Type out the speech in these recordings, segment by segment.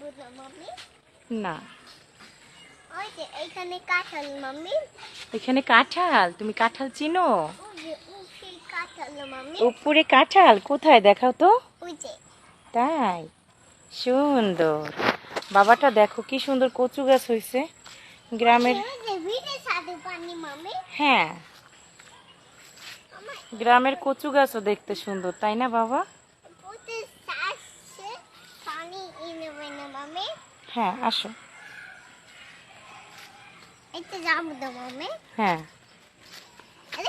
খাব না মাম্মি? না। ওই যে এইখানে কাঁঠাল মাম্মি। এখানে কাঁঠাল তুমি কাঁঠাল চিনো? উপরে কাঁঠাল কোথায় দেখাও তো? তাই? সুন্দর। বাবাটা দেখো কি সুন্দর কচু গাছ হয়েছে গ্রামের হ্যাঁ। গ্রামের কচু গাছও দেখতে সুন্দর তাই না বাবা? না হ্যাঁ আসো। এটা হ্যাঁ।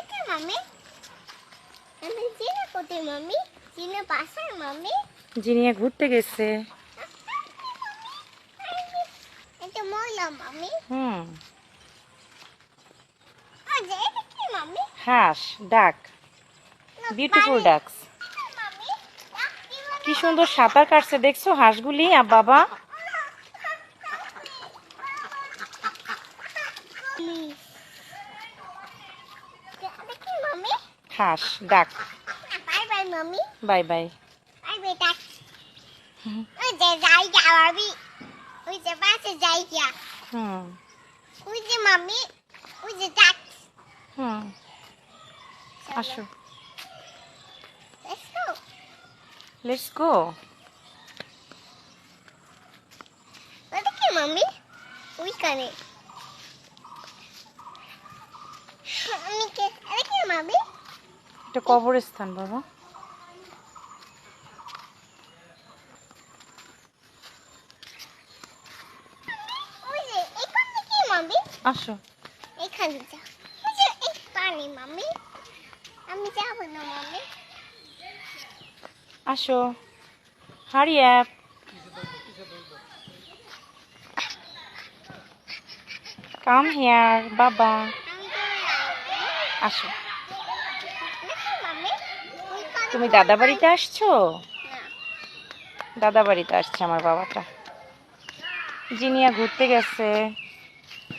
কি আমি কোথায় জিনিয়া ঘুরতে গেছে। এটা ময়লা মাম্মি হুম। আর যে এটা কি মাম্মি হাঁস ডাক। বিউটিফুল ডাকস কি সুন্দর সাঁতার কাটছে দেখছ? হাঁসগুলি আর বাবা। হাঁস ডাক। Bye bye. Bye bye bye bye টাক ওই যে জায়গা বাবি ওই যে পাশে জায়গা হুম ওই যে ওই যে টাক হুম। আসো। লেটস গো ওটা কি মাম্মি ওইখানে আমি কে এটা কি মাম্মি এটা কবরস্থান বাবা। আসো। এখানে যা পানি আমি যাব না মাম্মি আসো। হারি অ্যাপ। কাম হেয়ার বাবা। আসো। তুমি দাদা বাড়িতে আসছো? দাদা বাড়িতে আসছে আমার বাবাটা। জিনিয়া ঘুরতে গেছে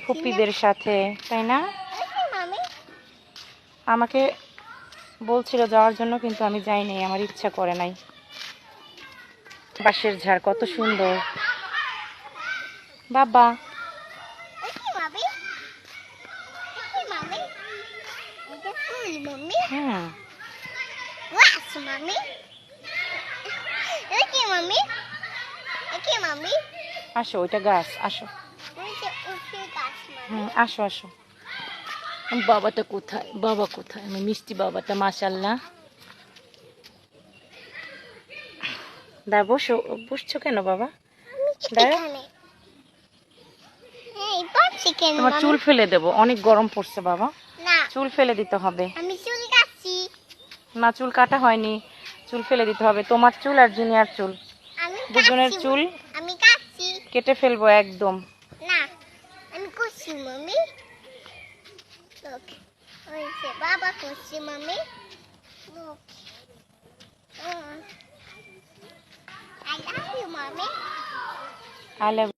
ফুপিদের সাথে তাই না? আমাকে বলছিল যাওয়ার জন্য কিন্তু আমি যাইনি আমার ইচ্ছা করে নাই। বাঁশের ঝাড় কত সুন্দর। বাবা। মাম্মি আসো ওইটা গাছ আসো। হুম আসো আসো। বাবাটা কোথায়? বাবা কোথায়? আমি মিষ্টি বাবাটা মাশাল্লাহ দা বসো বসছো কেন বাবা? তোমার চুল ফেলে দেবো। অনেক গরম পড়ছে বাবা। চুল ফেলে দিতে হবে। না চুল কাটা হয়নি। চুল ফেলে দিতে হবে। তোমার চুল আর জিনিয়ার চুল। দুজনের চুল কেটে ফেলব একদম। না আমি করছি Look. Onde baba com cima me? Look. Uh, ah. I love you, mommy. I love